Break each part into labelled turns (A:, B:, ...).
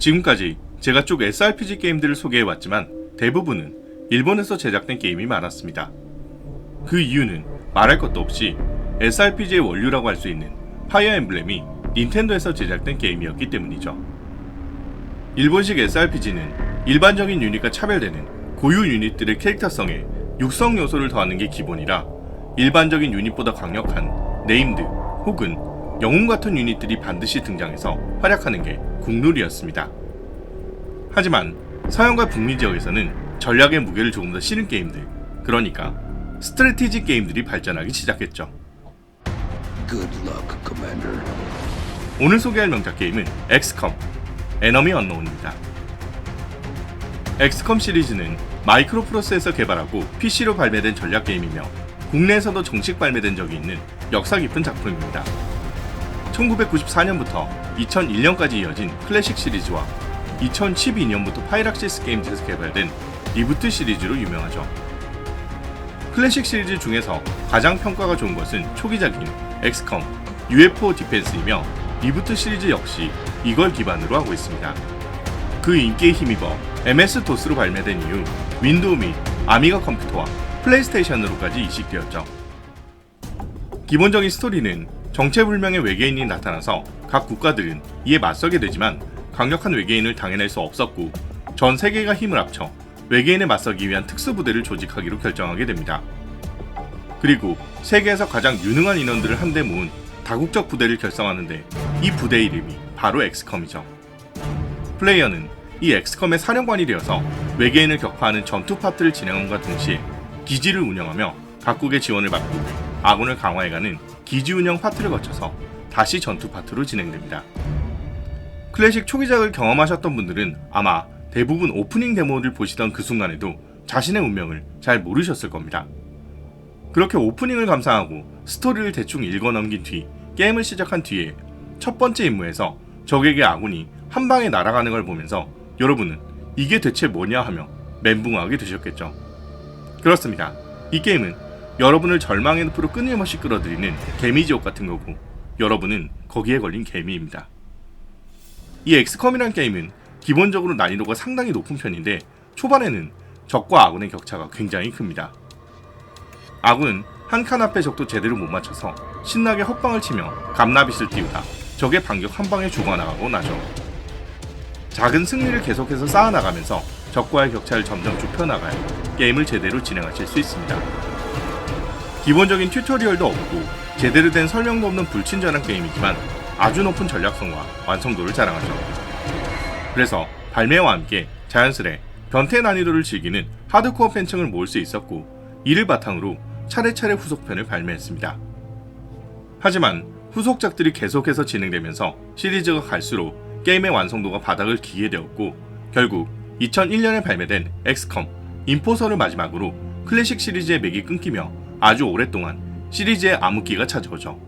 A: 지금까지 제가 쭉 SRPG 게임들을 소개해왔지만 대부분은 일본에서 제작된 게임이 많았습니다. 그 이유는 말할 것도 없이 SRPG의 원류라고 할 수 있는 파이어 엠블렘이 닌텐도에서 제작된 게임이었기 때문이죠. 일본식 SRPG는 일반적인 유닛과 차별되는 고유 유닛들의 캐릭터성에 육성 요소를 더하는 게 기본이라 일반적인 유닛보다 강력한 네임드 혹은 영웅 같은 유닛들이 반드시 등장해서 활약하는 게 국룰이었습니다. 하지만 서양과 북미 지역에서는 전략의 무게를 조금 더 실은 게임들, 그러니까 스트레티지 게임들이 발전하기 시작했죠.
B: Luck.
A: 오늘 소개할 명작 게임은 엑스컴 에너미 언노운입니다. 엑스컴 시리즈는 마이크로프로스에서 개발하고 PC로 발매된 전략 게임이며 국내에서도 정식 발매된 적이 있는 역사 깊은 작품입니다. 1994년부터 2001년까지 이어진 클래식 시리즈와 2012년부터 파이락시스 게임즈에서 개발된 리부트 시리즈로 유명하죠. 클래식 시리즈 중에서 가장 평가가 좋은 것은 초기작인 엑스컴, UFO 디펜스이며 리부트 시리즈 역시 이걸 기반으로 하고 있습니다. 그 인기에 힘입어 MS-DOS로 발매된 이후 윈도우 및 아미가 컴퓨터와 플레이스테이션으로까지 이식되었죠. 기본적인 스토리는 정체불명의 외계인이 나타나서 각 국가들은 이에 맞서게 되지만 강력한 외계인을 당해낼 수 없었고 전 세계가 힘을 합쳐 외계인에 맞서기 위한 특수부대를 조직하기로 결정하게 됩니다. 그리고 세계에서 가장 유능한 인원들을 한데 모은 다국적 부대를 결성하는데 이 부대 이름이 바로 엑스컴이죠. 플레이어는 이 엑스컴의 사령관이 되어서 외계인을 격파하는 전투 파트를 진행함과 동시에 기지를 운영하며 각국의 지원을 받고 아군을 강화해가는 기지 운영 파트를 거쳐서 다시 전투 파트로 진행됩니다. 클래식 초기작을 경험하셨던 분들은 아마 대부분 오프닝 데모를 보시던 그 순간에도 자신의 운명을 잘 모르셨을 겁니다. 그렇게 오프닝을 감상하고 스토리를 대충 읽어 넘긴 뒤 게임을 시작한 뒤에 첫 번째 임무에서 적에게 아군이 한 방에 날아가는 걸 보면서 여러분은 이게 대체 뭐냐 하며 멘붕하게 되셨겠죠. 그렇습니다. 이 게임은 여러분을 절망의 늪으로 끊임없이 끌어들이는 개미지옥 같은 거고 여러분은 거기에 걸린 개미입니다. 이 엑스컴이란 게임은 기본적으로 난이도가 상당히 높은 편인데 초반에는 적과 아군의 격차가 굉장히 큽니다. 아군은 한 칸 앞에 적도 제대로 못 맞춰서 신나게 헛방을 치며 감나빗을 띄우다 적의 반격 한 방에 죽어나가곤 하죠. 작은 승리를 계속해서 쌓아나가면서 적과의 격차를 점점 좁혀나가야 게임을 제대로 진행하실 수 있습니다. 기본적인 튜토리얼도 없고 제대로 된 설명도 없는 불친절한 게임이지만 아주 높은 전략성과 완성도를 자랑하죠. 그래서 발매와 함께 자연스레 변태 난이도를 즐기는 하드코어 팬층을 모을 수 있었고 이를 바탕으로 차례차례 후속편을 발매했습니다. 하지만 후속작들이 계속해서 진행되면서 시리즈가 갈수록 게임의 완성도가 바닥을 기게 되었고 결국 2001년에 발매된 엑스컴 인포서를 마지막으로 클래식 시리즈의 맥이 끊기며 아주 오랫동안 시리즈의 암흑기가 찾아오죠.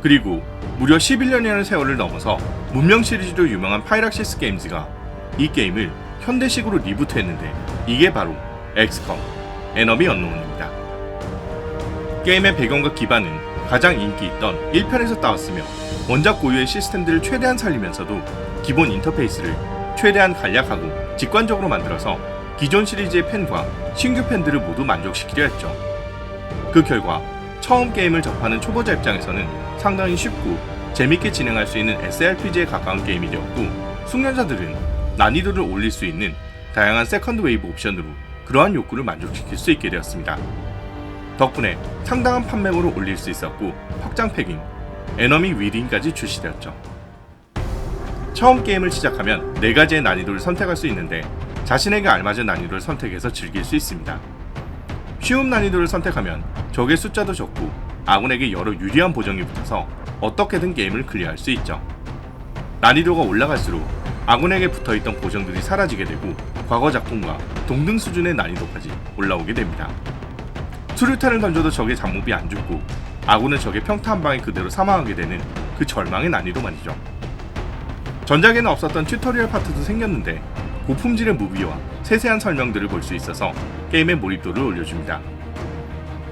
A: 그리고 무려 11년이라는 세월을 넘어서 문명 시리즈로 유명한 파이락시스 게임즈가 이 게임을 현대식으로 리부트했는데 이게 바로 엑스컴 에너미 언노운입니다. 게임의 배경과 기반은 가장 인기 있던 1편에서 따왔으며 원작 고유의 시스템들을 최대한 살리면서도 기본 인터페이스를 최대한 간략하고 직관적으로 만들어서 기존 시리즈의 팬과 신규 팬들을 모두 만족시키려 했죠. 그 결과 처음 게임을 접하는 초보자 입장에서는 상당히 쉽고 재밌게 진행할 수 있는 SRPG에 가까운 게임이 되었고 숙련자들은 난이도를 올릴 수 있는 다양한 세컨드 웨이브 옵션으로 그러한 욕구를 만족시킬 수 있게 되었습니다. 덕분에 상당한 판매물을 올릴 수 있었고 확장 팩인 에너미 위딩까지 출시되었죠. 처음 게임을 시작하면 4가지의 난이도를 선택할 수 있는데 자신에게 알맞은 난이도를 선택해서 즐길 수 있습니다. 쉬운 난이도를 선택하면 적의 숫자도 적고 아군에게 여러 유리한 보정이 붙어서 어떻게든 게임을 클리어할 수 있죠. 난이도가 올라갈수록 아군에게 붙어있던 보정들이 사라지게 되고 과거 작품과 동등 수준의 난이도까지 올라오게 됩니다. 수류탄을 던져도 적의 잡몹이 안 죽고 아군은 적의 평타 한 방에 그대로 사망하게 되는 그 절망의 난이도 말이죠. 전작에는 없었던 튜토리얼 파트도 생겼는데 고품질의 무비와 세세한 설명들을 볼 수 있어서 게임의 몰입도를 올려줍니다.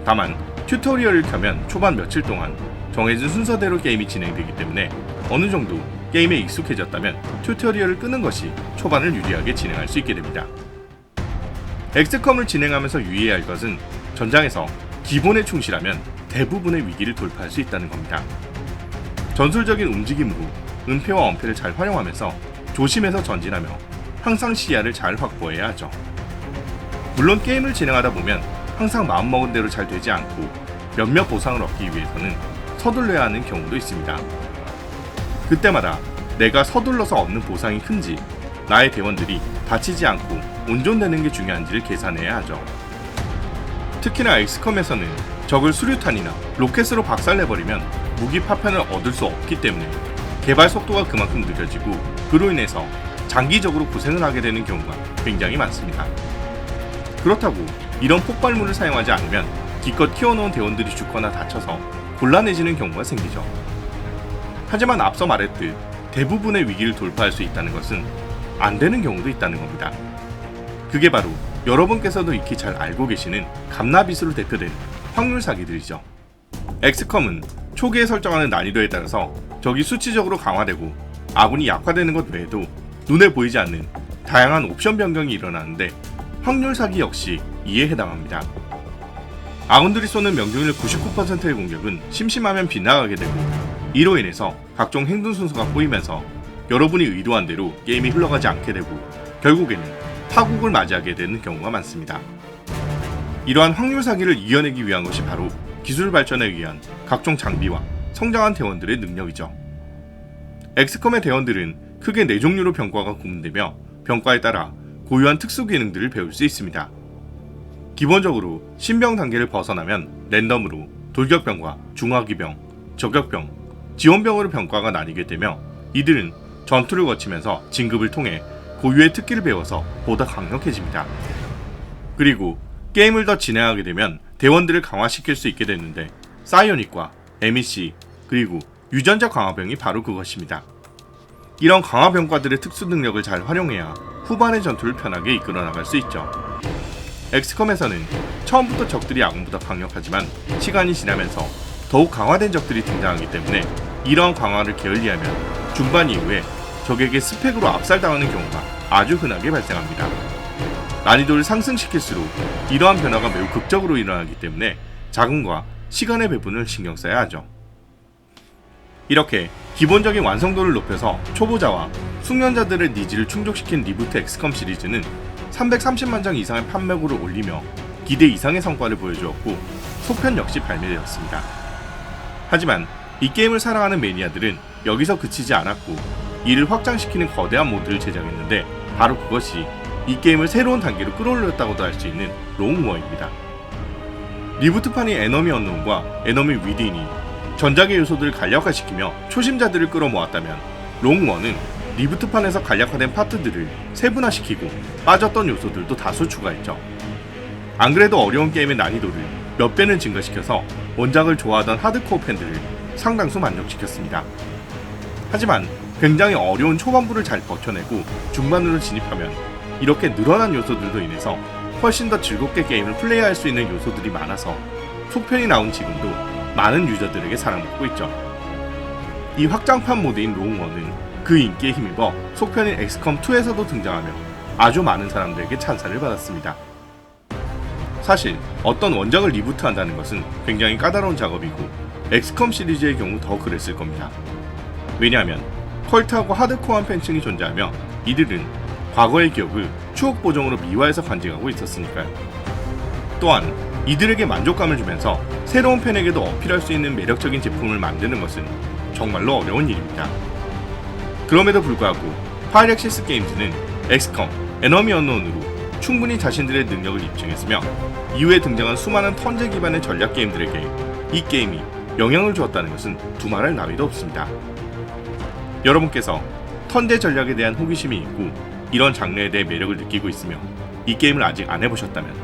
A: 다만 튜토리얼을 켜면 초반 며칠 동안 정해진 순서대로 게임이 진행되기 때문에 어느 정도 게임에 익숙해졌다면 튜토리얼을 끄는 것이 초반을 유리하게 진행할 수 있게 됩니다. 엑스컴을 진행하면서 유의해야 할 것은 전장에서 기본에 충실하면 대부분의 위기를 돌파할 수 있다는 겁니다. 전술적인 움직임으로 은폐와 엄폐를 잘 활용하면서 조심해서 전진하며 항상 시야를 잘 확보해야 하죠. 물론 게임을 진행하다 보면 항상 마음먹은 대로 잘 되지 않고 몇몇 보상을 얻기 위해서는 서둘러야 하는 경우도 있습니다. 그때마다 내가 서둘러서 얻는 보상이 큰지 나의 대원들이 다치지 않고 온전되는 게 중요한지를 계산해야 하죠. 특히나 엑스컴에서는 적을 수류탄이나 로켓으로 박살내버리면 무기 파편을 얻을 수 없기 때문에 개발 속도가 그만큼 느려지고 그로 인해서 장기적으로 고생을 하게 되는 경우가 굉장히 많습니다. 그렇다고 이런 폭발물을 사용하지 않으면 기껏 키워놓은 대원들이 죽거나 다쳐서 곤란해지는 경우가 생기죠. 하지만 앞서 말했듯 대부분의 위기를 돌파할 수 있다는 것은 안 되는 경우도 있다는 겁니다. 그게 바로 여러분께서도 익히 잘 알고 계시는 감나빗으로 대표되는 확률 사기들이죠. 엑스컴은 초기에 설정하는 난이도에 따라서 적이 수치적으로 강화되고 아군이 약화되는 것 외에도 눈에 보이지 않는 다양한 옵션 변경이 일어나는데 확률 사기 역시 이에 해당합니다. 아군들이 쏘는 명중률 99%의 공격은 심심하면 빗나가게 되고 이로 인해서 각종 행동 순서가 꼬이면서 여러분이 의도한 대로 게임이 흘러가지 않게 되고 결국에는 파국을 맞이하게 되는 경우가 많습니다. 이러한 확률 사기를 이겨내기 위한 것이 바로 기술 발전에 의한 각종 장비와 성장한 대원들의 능력이죠. 엑스컴의 대원들은 크게 네 종류로 병과가 구분되며 병과에 따라 고유한 특수 기능들을 배울 수 있습니다. 기본적으로 신병 단계를 벗어나면 랜덤으로 돌격병과 중화기병, 저격병, 지원병으로 병과가 나뉘게 되며 이들은 전투를 거치면서 진급을 통해 고유의 특기를 배워서 보다 강력해집니다. 그리고 게임을 더 진행하게 되면 대원들을 강화시킬 수 있게 되는데 사이오닉과 MEC 그리고 유전자 강화병이 바로 그것입니다. 이런 강화병과들의 특수 능력을 잘 활용해야 후반의 전투를 편하게 이끌어 나갈 수 있죠. 엑스컴에서는 처음부터 적들이 아군보다 강력하지만 시간이 지나면서 더욱 강화된 적들이 등장하기 때문에 이러한 강화를 게을리하면 중반 이후에 적에게 스펙으로 압살당하는 경우가 아주 흔하게 발생합니다. 난이도를 상승시킬수록 이러한 변화가 매우 극적으로 일어나기 때문에 자금과 시간의 배분을 신경 써야 하죠. 이렇게 기본적인 완성도를 높여서 초보자와 숙련자들의 니즈를 충족시킨 리부트 엑스컴 시리즈는 330만 장 이상의 판매고를 올리며 기대 이상의 성과를 보여주었고 속편 역시 발매되었습니다. 하지만 이 게임을 사랑하는 매니아들은 여기서 그치지 않았고 이를 확장시키는 거대한 모드를 제작했는데 바로 그것이 이 게임을 새로운 단계로 끌어올렸다고도 할 수 있는 롱워입니다. 리부트판이 에너미 언론과 에너미 위딘이 전작의 요소들을 간략화시키며 초심자들을 끌어모았다면 롱원은 리부트판에서 간략화된 파트들을 세분화시키고 빠졌던 요소들도 다수 추가했죠. 안 그래도 어려운 게임의 난이도를 몇 배는 증가시켜서 원작을 좋아하던 하드코어 팬들을 상당수 만족시켰습니다. 하지만 굉장히 어려운 초반부를 잘 버텨내고 중반으로 진입하면 이렇게 늘어난 요소들도 인해서 훨씬 더 즐겁게 게임을 플레이할 수 있는 요소들이 많아서 속편이 나온 지금도 많은 유저들에게 사랑받고 있죠. 이 확장판 모드인 롱원은 그 인기에 힘입어 속편인 엑스컴2에서도 등장하며 아주 많은 사람들에게 찬사를 받았습니다. 사실 어떤 원작을 리부트한다는 것은 굉장히 까다로운 작업이고 엑스컴 시리즈의 경우 더 그랬을 겁니다. 왜냐하면 컬트하고 하드코어한 팬층이 존재하며 이들은 과거의 기억을 추억 보정으로 미화해서 간직하고 있었으니까요. 또한 이들에게 만족감을 주면서 새로운 팬에게도 어필할 수 있는 매력적인 제품을 만드는 것은 정말로 어려운 일입니다. 그럼에도 불구하고 파이렉시스 게임즈는 엑스컴, 에너미 언론으로 충분히 자신들의 능력을 입증했으며 이후에 등장한 수많은 턴제 기반의 전략 게임들에게 이 게임이 영향을 주었다는 것은 두말할 나위도 없습니다. 여러분께서 턴제 전략에 대한 호기심이 있고 이런 장르에 대해 매력을 느끼고 있으며 이 게임을 아직 안 해보셨다면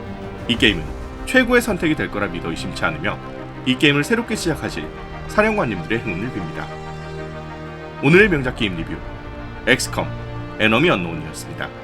A: 이 게임은 최고의 선택이 될 거라 믿어 의심치 않으며 이 게임을 새롭게 시작하실 사령관님들의 행운을 빕니다. 오늘의 명작 게임 리뷰 엑스컴 에너미 언노운이었습니다.